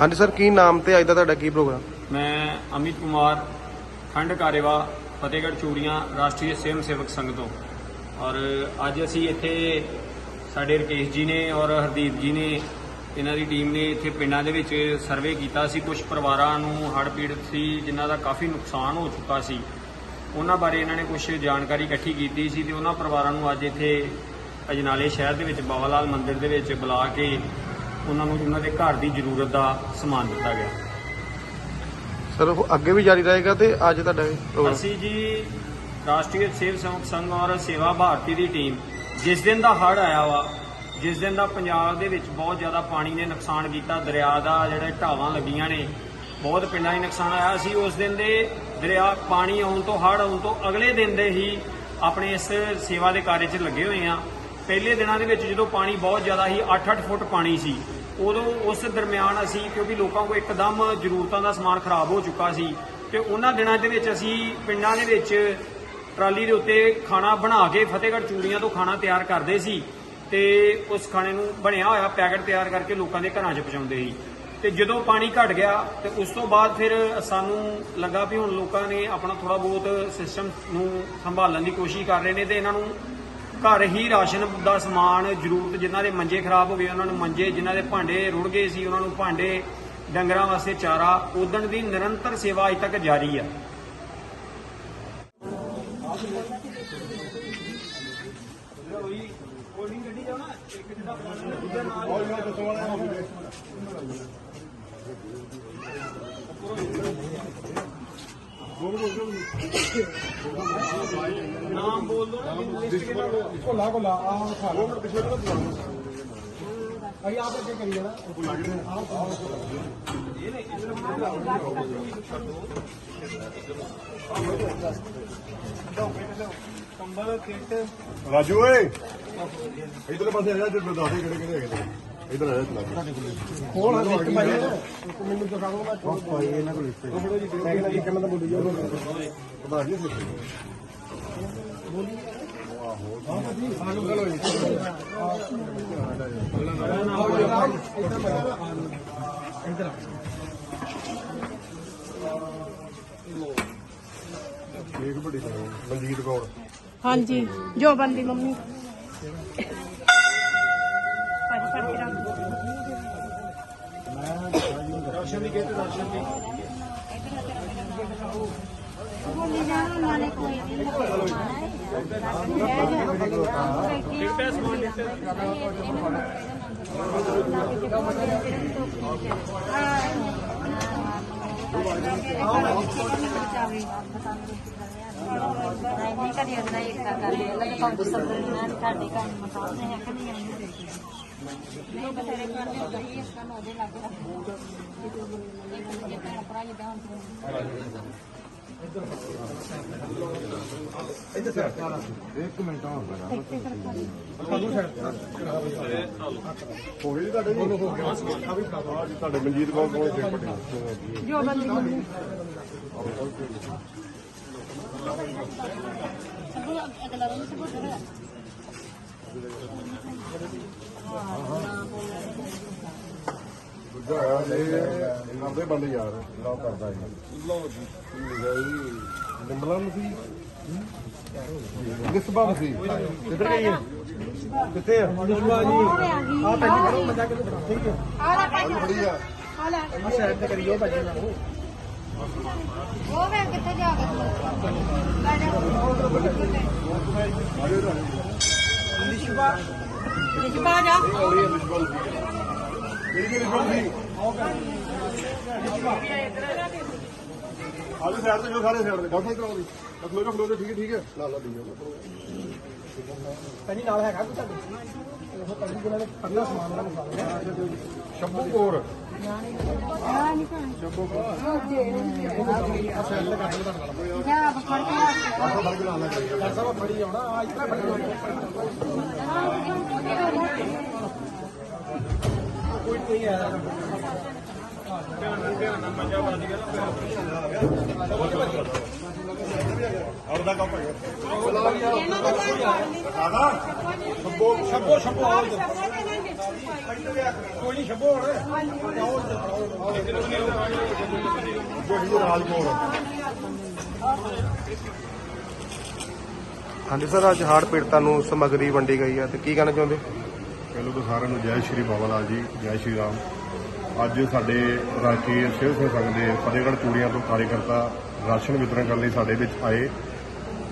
ਹਾਂਜੀ ਸਰ, ਕੀ ਨਾਮ ਤੇ ਅੱਜ ਦਾ ਤੁਹਾਡਾ ਕੀ ਪ੍ਰੋਗਰਾਮ? ਮੈਂ ਅਮਿਤ ਕੁਮਾਰ, ਖੰਡ ਕਾਰੇਵਾ, ਫਤਿਹਗੜ੍ਹ ਚੂੜੀਆਂ, ਰਾਸ਼ਟਰੀ ਸਵੈਮ ਸੇਵਕ ਸੰਘ ਤੋਂ। ਔਰ ਅੱਜ ਅਸੀਂ ਇੱਥੇ ਸਾਡੇ ਰਕੇਸ਼ ਜੀ ਨੇ ਔਰ ਹਰਦੀਪ ਜੀ ਨੇ, ਇਹਨਾਂ ਦੀ ਟੀਮ ਨੇ ਇੱਥੇ ਪਿੰਡਾਂ ਦੇ ਵਿੱਚ ਸਰਵੇ ਕੀਤਾ ਸੀ। ਕੁਝ ਪਰਿਵਾਰਾਂ ਨੂੰ ਹੜ੍ਹ ਪੀੜਤ ਸੀ, ਜਿਨ੍ਹਾਂ ਦਾ ਕਾਫੀ ਨੁਕਸਾਨ ਹੋ ਚੁੱਕਾ ਸੀ। ਉਹਨਾਂ ਬਾਰੇ ਇਹਨਾਂ ਨੇ ਕੁਝ ਜਾਣਕਾਰੀ ਇਕੱਠੀ ਕੀਤੀ ਸੀ ਤੇ ਉਹਨਾਂ ਪਰਿਵਾਰਾਂ ਨੂੰ ਅੱਜ ਇੱਥੇ ਅਜਨਾਲੇ ਸ਼ਹਿਰ ਦੇ ਵਿੱਚ ਬਾਬਾ ਲਾਲ ਮੰਦਿਰ ਦੇ ਵਿੱਚ ਬੁਲਾ ਕੇ ਉਹਨਾਂ ਨੂੰ ਉਹਨਾਂ ਦੇ ਘਰ ਦੀ ਜ਼ਰੂਰਤ ਦਾ ਸਮਾਨ ਦਿੱਤਾ ਗਿਆ। ਸਰ ਉਹ ਅੱਗੇ ਵੀ ਜਾਰੀ ਰਹੇਗਾ ਤੇ ਅੱਜ ਤੁਹਾਡਾ ਇਹ ਪ੍ਰੋਗਰਾਮ? ਅਸੀਂ ਜੀ ਰਾਸ਼ਟਰੀ ਸੇਵ ਸੇਵਕ ਸੰਘ ਔਰ ਸੇਵਾ ਭਾਰਤੀ ਦੀ ਟੀਮ ਜਿਸ ਦਿਨ ਦਾ ਹੜ੍ਹ ਆਇਆ ਵਾ ਜਿਸ ਦਿਨ ਦਾ ਪੰਜਾਬ ਦੇ ਵਿੱਚ ਬਹੁਤ ਜ਼ਿਆਦਾ ਪਾਣੀ ਨੇ ਨੁਕਸਾਨ ਕੀਤਾ ਦਰਿਆ ਦਾ ਜਿਹੜੇ ਢਾਵਾਂ ਲੱਗੀਆਂ ਨੇ ਬਹੁਤ ਪਿੰਡਾਂ 'ਚ ਨੁਕਸਾਨ ਆਇਆ। ਸੀ ਉਸ ਦਿਨ ਦੇ ਦਰਿਆ ਪਾਣੀ ਆਉਣ ਤੋਂ ਹੜ੍ਹ ਆਉਣ ਤੋਂ ਅਗਲੇ ਦਿਨ ਦੇ ਹੀ ਆਪਣੇ ਇਸ ਸੇਵਾ ਦੇ ਕਾਰਜ 'ਚ ਲੱਗੇ ਹੋਏ ਆ ਪਹਿਲੇ ਦਿਨਾਂ ਦੇ ਵਿੱਚ ਜਦੋਂ ਪਾਣੀ ਬਹੁਤ ਜ਼ਿਆਦਾ ਸੀ 8-8 ਫੁੱਟ ਪਾਣੀ ਸੀ ਉਦੋਂ ਉਸ ਦਰਮਿਆਨ ਅਸੀਂ, ਕਿਉਂਕਿ ਲੋਕਾਂ ਕੋਲ ਇੱਕਦਮ ਜ਼ਰੂਰਤਾਂ ਦਾ ਸਮਾਨ ਖਰਾਬ ਹੋ ਚੁੱਕਾ ਸੀ, ਤੇ ਉਹਨਾਂ ਦਿਨਾਂ ਦੇ ਵਿੱਚ ਅਸੀਂ ਪਿੰਡਾਂ ਦੇ ਵਿੱਚ ਟਰਾਲੀ ਦੇ ਉੱਤੇ ਖਾਣਾ ਬਣਾ ਕੇ ਫਤਿਹਗੜ੍ਹ ਚੂੜੀਆਂ ਤੋਂ ਖਾਣਾ ਤਿਆਰ ਕਰਦੇ ਸੀ, ਤੇ ਉਸ ਖਾਣੇ ਨੂੰ ਬਣਿਆ ਹੋਇਆ ਪੈਕਟ ਤਿਆਰ ਕਰਕੇ ਲੋਕਾਂ ਦੇ ਘਰਾਂ 'ਚ ਪਹੁੰਚਾਉਂਦੇ ਸੀ। ਤੇ ਜਦੋਂ ਪਾਣੀ ਘਟ ਗਿਆ, ਤੇ ਉਸ ਤੋਂ ਬਾਅਦ ਫਿਰ ਸਾਨੂੰ ਲੱਗਾ ਵੀ ਹੁਣ ਲੋਕਾਂ ਨੇ ਆਪਣਾ ਥੋੜਾ ਬਹੁਤ ਸਿਸਟਮ ਨੂੰ ਸੰਭਾਲਣ ਦੀ ਕੋਸ਼ਿਸ਼ ਕਰ ਰਹੇ ਨੇ, ਤੇ ਇਹਨਾਂ ਨੂੰ ਘਰ ਹੀ ਰਾਸ਼ਨ ਦਾ ਸਮਾਨ, ਜ਼ਰੂਰਤ ਜਿਨ੍ਹਾਂ ਦੇ ਮੰਜੇ ਖਰਾਬ ਹੋ ਗਏ ਉਹਨਾਂ ਨੂੰ ਮੰਜੇ, ਜਿਨ੍ਹਾਂ ਦੇ ਭਾਂਡੇ ਰੁੜ ਗਏ ਸੀ, ਉਹਨਾਂ ਨੂੰ ਭਾਂਡੇ, ਡੰਗਰਾਂ ਵਾਸਤੇ ਚਾਰਾ ਉਦਣ ਦੀ ਨਿਰੰਤਰ ਸੇਵਾ ਅਜ ਤੱਕ ਜਾਰੀ ਆ। ਨਾਮ ਬੋਲ ਦੋ ਨਾ ਲਿਸਟ ਕਿਹੜਾ ਕੋਲਾ ਕੋਲਾ ਆ ਖਾ ਲੋ ਮਿੰਟ ਪਿੱਛੇ ਤੋਂ ਅਈ ਆਪ ਅੱਗੇ ਕਰੀ ਜਾਣਾ। ਕੰਬਲ ਕਿੱਟ ਰਾਜੂ ਓਏ ਇਧਰਲੇ ਪਾਸੇ ਆ ਜਾ ਤੇ ਦੱਸ ਦੇ ਕਿਹੜੇ ਕਿਹੜੇ ਹੈਗੇ ਇਧਰ ਆ ਜਾ ਚਲਾ ਕੇ ਕੋਲ ਲਿਸਟ ਪਾਈ ਹੈ ਮੈਨੂੰ ਦਿਖਾ ਦੋ ਮੈਂ ਕੋਲ ਪਾਈ ਇਹਨਾਂ ਕੋਲ ਲਿਸਟ ਥੋੜਾ ਜਿਹਾ ਸੈਕਿੰਡ ਦੀ ਕਿੰਨਾ ਤਾਂ ਬੋਲੀ ਜਾਓ। ਪਤਾ ਨਹੀਂ ਸੀ ਇੱਕ ਵੱਡੀ ਗੱਲ ਹੈ, ਮਨਜੀਤ ਕੌਰ ਹਾਂਜੀ ਜੋਬਨ ਦੀ ਮੰਮੀ। ਰਾਸ਼ਨ ਦੀ ਕਿਹੜੇ ਰਾਸ਼ਨ ਦੀ ਬੋਲੀ ਜਾਣਾ ਨਾਲੇ ਕੋਈ ਵੀ ਨਹੀਂ ਕਦੀ ਅਗਲਾ ਇੱਕ ਕਰ ਲਿਆ ਲੱਗ ਪੰਜ ਸਭ ਹੋ ਗਈ ਤੁਹਾਡੇ ਜੀ ਹੋ ਗਿਆ ਆ ਜੀ ਤੁਹਾਡੇ ਮਨਜੀਤ ਕੌਰ ਕੋਲ ਇੱਕ ਵੱਡੀ ਜੋਬਨ ਦੀ ਮੰਮੀ ਅਗਲਾ ਰੰਗ ਸਭ ਕਰ ਦੂਜਾ ਹੋਇਆ ਇਹ ਆਪਦੇ ਬੰਦੇ ਯਾਰ ਲਓ ਕਰਦਾ ਜੀ ਲਓ ਜੀ ਠੀਕ ਹੈ ਜੀ ਨਿੰਬਲਾਂ ਨੂੰ ਸੀ? ਨਿਸਬਾ ਸੀ। ਕਿੱਧਰ ਗਈ? ਹੈ ਕਿੱਥੇ ਆ? ਨਿਸ਼ਵਾ ਜੀ। ਆ ਪਹਿਲੀ ਕਰੋ ਮਜ਼ਾ ਕੇ ਠੀਕ ਹੈ। ਬੜੀ ਆ। ਆ ਸਾਈਡ ਤੇ ਕਰੀਓ ਭਾਜੀ ਨਾਲ। ਉਹ ਵੇ ਕਿੱਥੇ ਜਾ ਕੇ ਨਿਸ਼ਵਾ ਨਿਸ਼ਬਾ। ਜਾ। ਸੀ ਆਲੇ ਸਾਈਡ ਤੇ ਜੋ ਸਾਰੇ ਸਾਈਡ ਤੇ। ਗਾਉਂ ਕਰਾਓ ਦੀ ਜਾ ਖਲੋ ਜਾ ਠੀਕ ਹੈ ਠੀਕ ਹੈ। ਲਾ ਲਾ ਦੀ ਪਹਿਲੀ ਨਾਲ ਹੈਗਾ ਕੋਈ ਤੁਹਾਡੇ? ਉਹ ਪਹਿਲੀ ਨੇ ਸਮਾਨ ਦਾ ਮਸਾਲਾ ਸ਼ੰਭੂ ਕੌਰ। ਜਾ ਕੇ ਆਉਣਾ ਆ ਆਉਣਾ ਕੋਈ ਕੋਈ ਆ ਆਪਦਾ ਕੰਮ ਹੈ ਦਾਦਾ ਸ਼ੰਭੂ ਸ਼ੰਭੂ ਆਓ ਇੱਧਰ। ਕੋਈ ਨਹੀਂ ਛੱਬੋ ਹੁਣ ਜਿਹੜੀ ਰਾਜਪੁਰ ਹਾਂਜੀ ਸਰ, ਅੱਜ ਹੜ੍ਹ ਪੀੜਤਾਂ ਨੂੰ ਸਮੱਗਰੀ ਵੰਡੀ ਗਈ ਹੈ ਤੇ ਕੀ ਕਹਿਣਾ ਚਾਹੁੰਦੇ ਪਹਿਲਾਂ ਤਾਂ ਸਾਰਿਆਂ ਨੂੰ ਜੈ ਸ਼੍ਰੀ ਬਾਬਾ ਲਾਲ ਜੀ, ਜੈ ਸ਼੍ਰੀ ਰਾਮ। ਅੱਜ ਸਾਡੇ ਰਾਸ਼ਟਰੀ ਸਿਹਤ ਸਿੰਘ ਸੰਘ ਦੇ ਫਤਿਹਗੜ੍ਹ ਚੂੜੀਆਂ ਤੋਂ ਕਾਰਜਕਰਤਾ ਰਾਸ਼ਨ ਵਿਤਰਨ ਕਰਨ ਲਈ ਸਾਡੇ ਵਿੱਚ ਆਏ,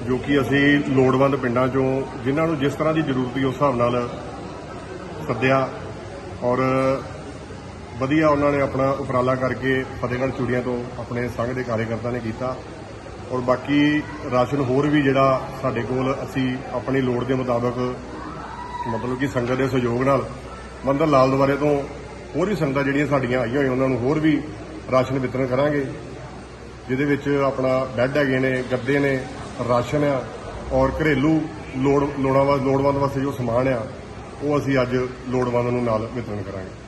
ਜੋ ਕਿ ਅਸੀਂ ਲੋੜਵੰਦ ਪਿੰਡਾਂ ਚੋਂ ਜਿਨ੍ਹਾਂ ਨੂੰ ਜਿਸ ਤਰ੍ਹਾਂ ਦੀ ਜ਼ਰੂਰਤ ਸੀ ਉਸ ਹਿਸਾਬ ਨਾਲ ਸੱਦਿਆ ਔਰ ਵਧੀਆ ਉਹਨਾਂ ਨੇ ਆਪਣਾ ਉਪਰਾਲਾ ਕਰਕੇ ਫਤਿਹਗੜ੍ਹ ਚੂੜੀਆਂ ਤੋਂ ਆਪਣੇ ਸੰਘ ਦੇ ਕਾਰਜਕਰਤਾ ਨੇ ਕੀਤਾ ਔਰ ਬਾਕੀ ਰਾਸ਼ਨ ਹੋਰ ਵੀ ਜਿਹੜਾ ਸਾਡੇ ਕੋਲ ਅਸੀਂ ਆਪਣੀ ਲੋੜ ਦੇ ਮੁਤਾਬਕ ਮਤਲਬ ਕਿ ਸੰਗਤ ਦੇ ਸਹਿਯੋਗ ਨਾਲ ਮੰਦਰ ਲਾਲ ਦੁਆਰੇ ਤੋਂ ਹੋਰ ਵੀ ਸੰਗਤਾਂ ਜਿਹੜੀਆਂ ਸਾਡੀਆਂ ਆਈਆਂ ਹੋਈਆਂ, ਉਹਨਾਂ ਨੂੰ ਹੋਰ ਵੀ ਰਾਸ਼ਨ ਵਿਤਰਨ ਕਰਾਂਗੇ, ਜਿਹਦੇ ਵਿੱਚ ਆਪਣਾ ਬੈੱਡ ਹੈਗੇ ਨੇ, ਗੱਦੇ ਨੇ, ਰਾਸ਼ਨ ਆ ਔਰ ਘਰੇਲੂ ਲੋੜ, ਲੋੜਾਂ ਵਾ, ਲੋੜਵੰਦ ਵਾਸਤੇ ਜੋ ਸਮਾਨ ਆ, ਉਹ ਅਸੀਂ ਅੱਜ ਲੋੜਵੰਦ ਨੂੰ ਨਾਲ ਵਿਤਰਨ ਕਰਾਂਗੇ।